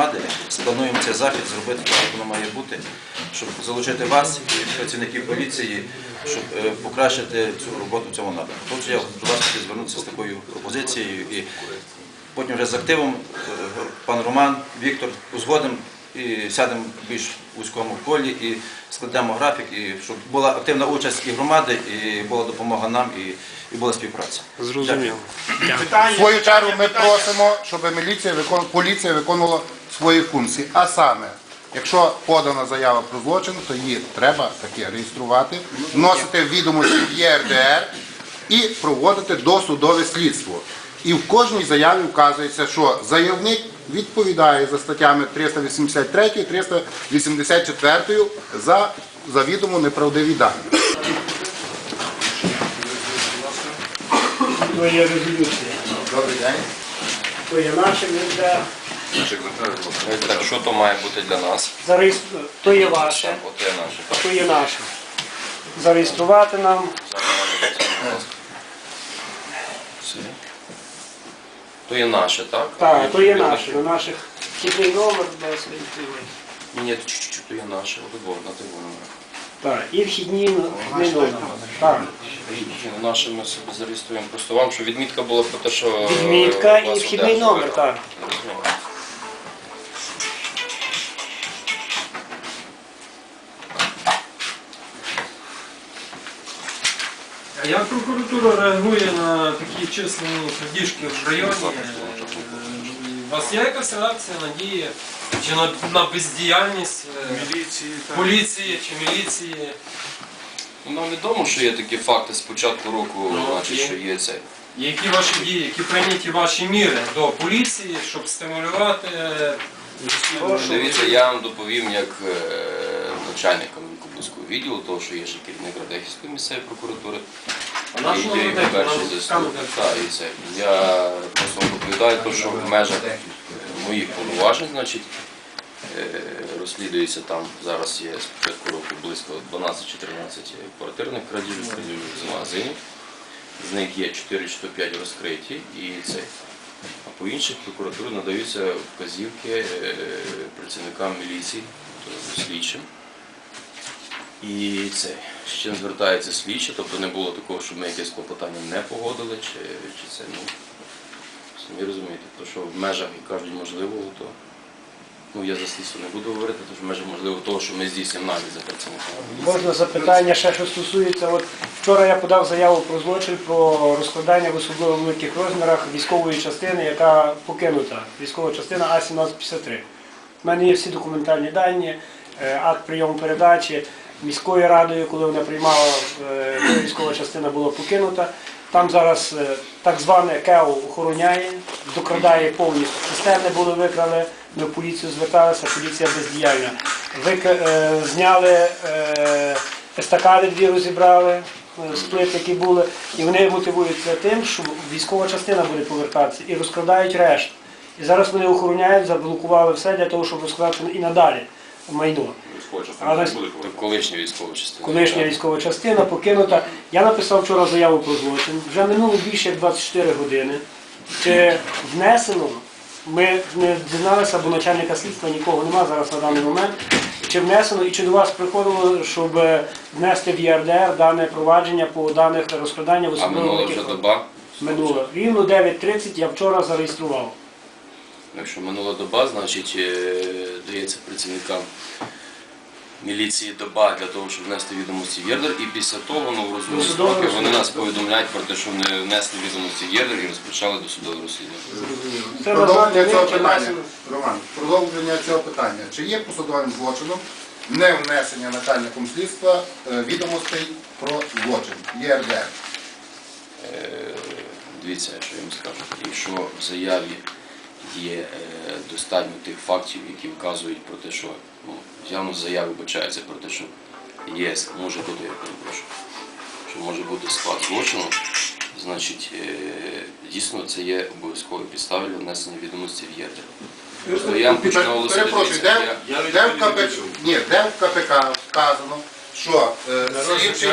громади плануємо цей захід зробити так, як воно має бути, щоб залучити вас і працівників поліції, щоб е, покращити цю роботу в цьому напрямку. Отже, я до вас хотів звернутися з такою пропозицією і потім вже з активом е, пан Роман, Віктор узгодимо і сядемо в більш вузькому колі і складемо графік, і щоб була активна участь і громади, і була допомога нам, і, і була співпраця. Зрозуміло. В свою чергу ми просимо, щоб міліція поліція виконувала свої функції. А саме, якщо подана заява про злочин, то її треба таки реєструвати, вносити відомості в ЄРДР і проводити досудове слідство. І в кожній заяві вказується, що заявник відповідає за статтями 383 384 за завідомо неправдиві дані. Резолюція. Добрий день. То є наше, вже Так, що то має бути для нас? зареєстру... То є ваше, От є наше. а то є наше. Зареєструвати нам. То є наше, так? Так, то є наше. На наших вхідний номер без відповідь. Ні, ні, чуть-чуть, то є наше. От на той номер. Так, і вхідні вхідний номер. Так. Ну, Наше ми собі зареєструємо. Просто вам, що відмітка була про те, що... Відмітка е, і вхідний номер, так. Розумію. Як прокуратура реагує на такі численні крадіжки в районі? Е, У вас є якась реакція, надія? Чи на, на бездіяльність е, поліції чи міліції? Ну, Нам відомо, що є такі факти з початку року, Ну, значить, є. що є це. Які ваші дії, які прийняті ваші міри до поліції, щоб стимулювати е, Дивіться, я вам доповім як е, начальник Кам'янко-Бузького відділу, того, що є ще керівник Радехівської місцевої прокуратури. А наш І номер є перший заступник. Так, і це. Я просто вам доповідаю, то, що в межах моїх повноважень, значить, е, розслідується там, зараз є з початку року близько 12-14 квартирних крадіжок, крадіжок з магазинів. З них є 4 чи 5 розкриті і це. А по інших прокуратури надаються вказівки е, працівникам міліції, тобто слідчим. І це з чим звертається слідчі, тобто не було такого, щоб ми якесь клопотання не погодили, чи, чи це, ну, самі розумієте, то що в межах і кажуть можливого, то ну я за слідство не буду говорити, то що в межах можливо того, що ми здійснюємо навіть за працівниками. Можна запитання ще, що стосується. От вчора я подав заяву про злочин про розкладання в особливо великих розмірах військової частини, яка покинута. Військова частина А-1753. У мене є всі документальні дані, е, акт прийому передачі міською радою, коли вона приймала, е, військова частина була покинута. Там зараз е, так зване КЕО охороняє, докрадає повністю. Цистерни були викрали, ми в поліцію зверталися, поліція бездіяльна. Вик... е, Зняли естакади дві розібрали, сплит, які були, і вони мотивуються тим, що військова частина буде повертатися і розкрадають решту. І зараз вони охороняють, заблокували все для того, щоб розкладати і надалі майно. Але То колишня військова частина. колишня військова частина покинута. Я написав вчора заяву про злочин. Вже минуло більше як 24 години. Чи внесено? Ми не дізналися, бо начальника слідства нікого немає зараз на даний момент. Чи внесено і чи до вас приходило, щоб внести в ЄРДР дане провадження по даних розкрадання в А минула вже доба. Минуло. Рівно 9.30 я вчора зареєстрував. Якщо минула доба, значить е, дається працівникам міліції доба для того, щоб внести відомості в ЄРДР, і після того, ну в розумні строки, вони нас повідомляють про те, що вони внесли відомості в ЄРДР і розпочали досудове розслідування. Це Продовження цього питання. Роман, продовження цього питання. Чи є посадовим злочином не внесення начальником слідства е, відомостей про злочин ЄРДР? Е, Дивіться, що я вам скажу. Якщо в заяві є е, достатньо тих фактів, які вказують про те, що ну, явно заяви вбачається про те, що є, може бути, я перепрошую, що може бути склад злочину, значить е, дійсно це є обов'язковою підставою для внесення відомості в ЄРДР. Я Перепрошую, де, де в КПК, ні, де в КПК вказано, що е, слідчий,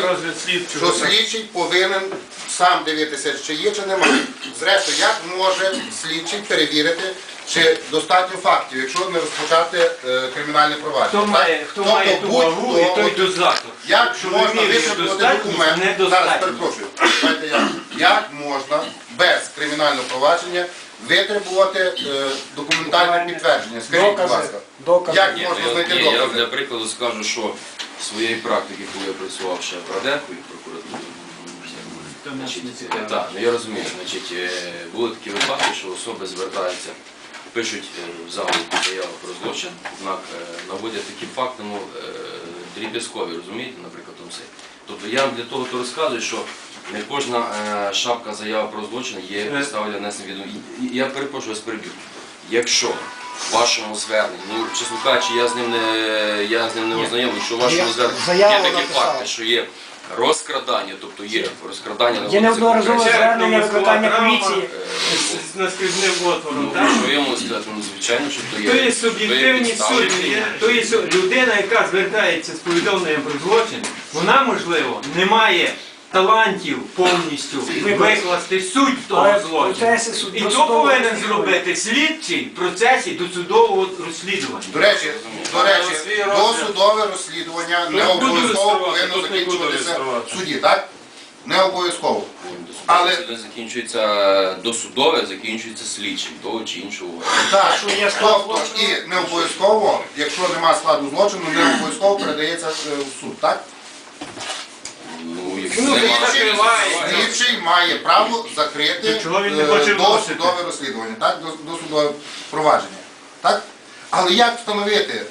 що слідчий повинен сам дивитися, чи є, чи немає. Зрештою, як може слідчий перевірити, чи достатньо фактів, якщо не розпочати е, кримінальне провадження. Хто так? має, хто Тобто має ту вагу будь-хто, і той от, дозатор. як Що можна вимірює витребувати документ? Зараз перепрошую. Давайте я. Як можна без кримінального провадження витребувати е, документальне підтвердження? Скажіть, будь Докази, ласка. докази. Як Ні, можна ну, знайти я, ні, я докази? для прикладу скажу, що з своєї практики, коли я працював ще в Радеху і в прокуратурі, значить, е, так, ну я розумію, значить, е, були такі випадки, що особи звертаються, пишуть е, в заголовку заяву про злочин, однак е, наводять такі факти, ну, е, дріб'язкові, розумієте, наприклад, там все. Тобто я вам для того то розказую, що не кожна шапка заява про злочин є підставою для внесення і Я перепрошую вас переб'ю. Якщо в вашому зверненні, ну чесно кажучи, я з ним не я з ним не ознайомий, що в вашому зверненні є такі факти, що є розкрадання, тобто є розкрадання Є наводиться неодноразове конкретно. звернення викликання поліції. З наскрізним отвором, Ну, так? що я можу сказати, ну звичайно, що то є. То є суб'єктивні підстави. судження. То є су- людина, яка звертається з повідомленням про злочин, вона, можливо, не має талантів повністю викласти суть того злочину. І то повинен зробити слідчий в процесі досудового розслідування. До речі, до речі, досудове розслідування не обов'язково повинно закінчуватися в суді, так? Не обов'язково. Але закінчується досудове, закінчується слідчим того чи іншого. Так, тобто і не обов'язково, якщо немає складу злочину, не обов'язково передається е, в суд, так? Ну, якщо Ну, немає, він закриває. Слідчий має право закрити е, досудове розслідування, так? Дос- Досудове провадження. Так? Але як встановити,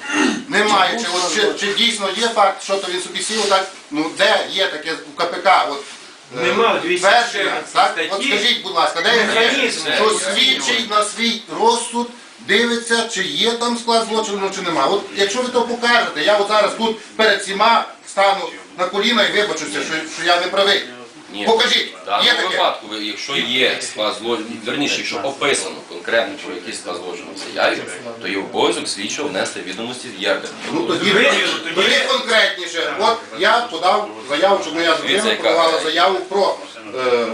не маючи, от чи, чи дійсно є факт, що то він собі сів, так? Ну де є таке в КПК? От, е, Нема, твердження, так? От скажіть, будь ласка, де є що слідчий на свій розсуд дивиться, чи є там склад злочину, чи нема. От якщо ви то покажете, я от зараз тут перед всіма стану на коліна і вибачуся, що, що я не правий. Ні. Покажіть, В даному є таке? випадку, ви- якщо є склад злочину, верніше, якщо описано конкретно про який склад злочину в заяві, то є обов'язок слідчого внести відомості в ЄРДР. Ну тоді, Ви- тоді конкретніше. От я подав заяву, що моя дружина яка- подавала заяву про е,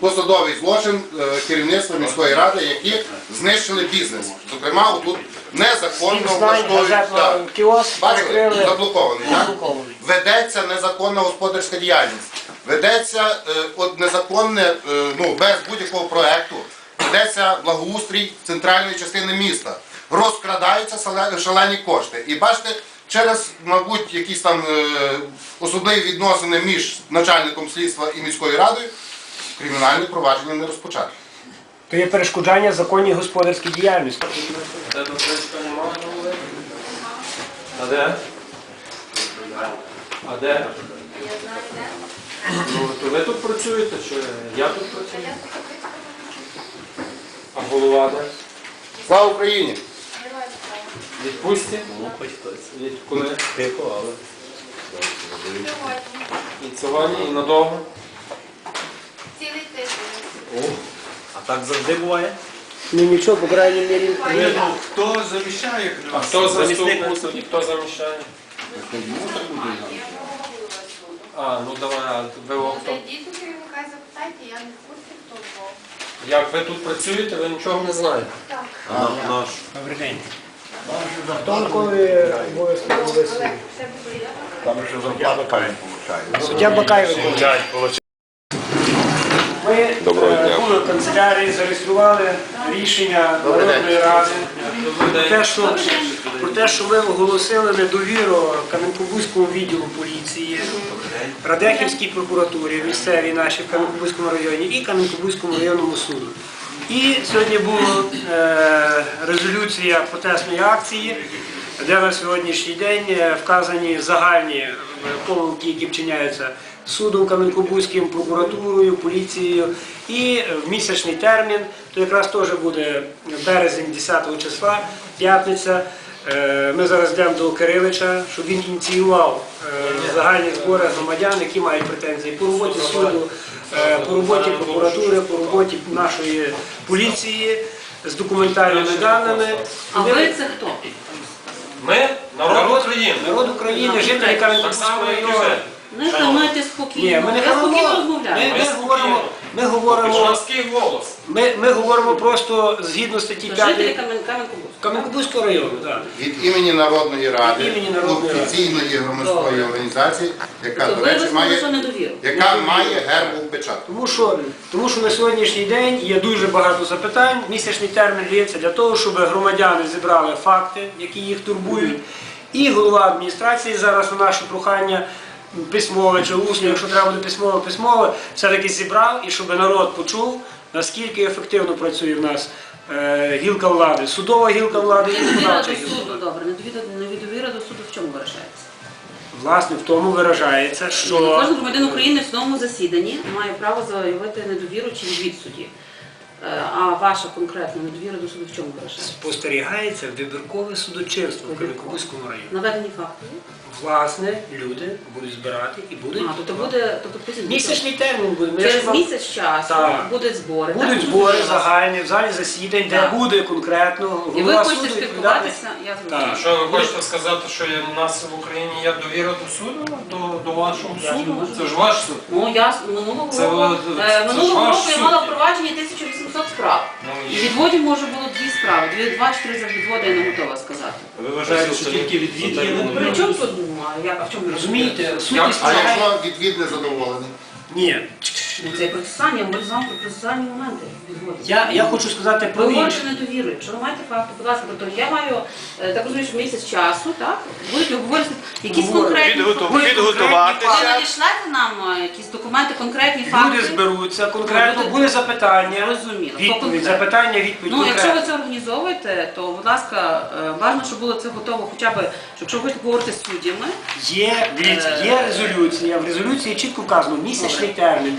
посадовий злочин е, керівництва міської ради, які знищили бізнес. Зокрема, отут незаконно влаштовують. так. кіоск Бачите, перекрили. заблокований. так? Заблокований. Ведеться незаконна господарська діяльність. Ведеться е, от незаконне, е, ну, без будь-якого проекту, ведеться благоустрій центральної частини міста. Розкрадаються сале- шалені кошти. І бачите, через, мабуть, якісь там е, особливі відносини між начальником слідства і міською радою, кримінальне провадження не розпочато. То є перешкоджання законній господарській діяльності. Тебе принципу немає? А де? А де? Ну, то ви тут працюєте, чи я тут працюю? А голова де? Слава Україні! Відпустці? Від коли? І сьогодні, і надовго? Так завжди буває? Ну нічого, по крайній мірі. Ну, Хто заміщає А хто Замісник заступник і хто заміщає? А, ну давай, а ви хто? Зайдіть у керівника і запитайте, я не в курсі, хто був. Як ви тут працюєте, ви нічого не знаєте. Так. Наш. Добрий день. Хто виконує обов'язки голови суду? Але це буде я. Там ще зарплату парень получає. Суддя Бакай виконує. Ми е, були в канцелярії, зареєстрували рішення Народної ради. Про те, що, про те, що ми оголосили недовіру Кам'янко-Бузькому відділу поліції, Радехівській прокуратурі, місцевій нашій в Кам'янко-Бузькому районі і Кам'янко-Бузькому районному суду. І сьогодні була е, резолюція протестної акції, де на сьогоднішній день е, вказані загальні е, помилки, які вчиняються судом Кам'янко-Бузьким, прокуратурою, поліцією. І е, в місячний термін, то якраз теж буде березень 10 числа, п'ятниця. Е, Ми зараз йдемо до Кирилича, щоб він ініціював е, загальні збори громадян, які мають претензії по роботі суду, по роботі прокуратури, по роботі нашої поліції з документальними даними. А ви це хто? Ми, Народ України. Народ України, жителі і району. Ви. Не займайте Ні, спокійно. ми не Я спокійно хамимо. Ми, ми говоримо, ми говоримо, Жорсткий голос. ми, ми говоримо просто згідно статті Жителі 5 Кам'янка-Бузького. Кам'янка-Бузького району. Так. Від імені Народної Ради, Від імені Народної Ради. офіційної громадської організації, яка, Тобто до речі, має, недовіру. яка має гербову печатку. Тому що, тому що на сьогоднішній день є дуже багато запитань. Місячний термін дається для того, щоб громадяни зібрали факти, які їх турбують. І голова адміністрації зараз на наше прохання письмове чи усне, якщо треба буде письмове, письмове, все-таки зібрав і щоб народ почув, наскільки ефективно працює в нас е, гілка влади, судова гілка влади і Недовіра виконавча до гілка суду, влади. добре. Недовіра, недовіра до суду в чому виражається? Власне, в тому виражається, що Кожен громадян України в судовому засіданні має право заявити недовіру чи відвід судді. Е, А ваша конкретна недовіра до суду в чому виражається? спостерігається вибіркове судочинство в Кам'янка-Бузькому районі. Наведені факти. Власне, люди будуть збирати і будуть. А, тобто буде, тобто пізніше. Місячний термін буде. Ми Через місяць часу Так. будуть збори. так? Будуть Ну, збори загальні в залі засідань, де Так. буде конкретно І ви голова хочете суду відповідати. спілкуватися, я зрозуміла. Так. Що ви хочете сказати, що є- у нас в Україні є довіра до суду, до, до вашого Я суду? Це ж ваш суд. Ну, я с- минулого Це року, е, ж минулого ваш року я суд мала є. впровадження 1800 справ. Ну, І відводів може було дві справи. Дві, два чи три за відводи я не готова сказати. Ви вважаєте, що тільки відвід є Ну, При чому тут? Як, а в чому Розумієте, Як- сутність А полягає- якщо відвід не задоволений? Ні. Ну, Це процесуальні, я говорю з вами про процесуальні моменти відводу. Я, я хочу сказати Ви про говорите інше. недовіру. Якщо ви маєте факти, будь ласка, тобто я маю, е, так розумію, що місяць часу, так? Будете говорити якісь конкретні Підготу- факти. Будуть підготуватися. Ви надішлете нам е, якісь документи, конкретні факти? Люди зберуться, конкретно Люди- буде запитання, Зрозуміло. По відповідь, запитання, відповідь. Ну, якщо ви конкретно. це організовуєте, то, будь ласка, е, бажано, щоб було це готово хоча б, якщо ви хочете поговорити з суддями, Є, дивіться, є резолюція. В резолюції чітко вказано місячний термін.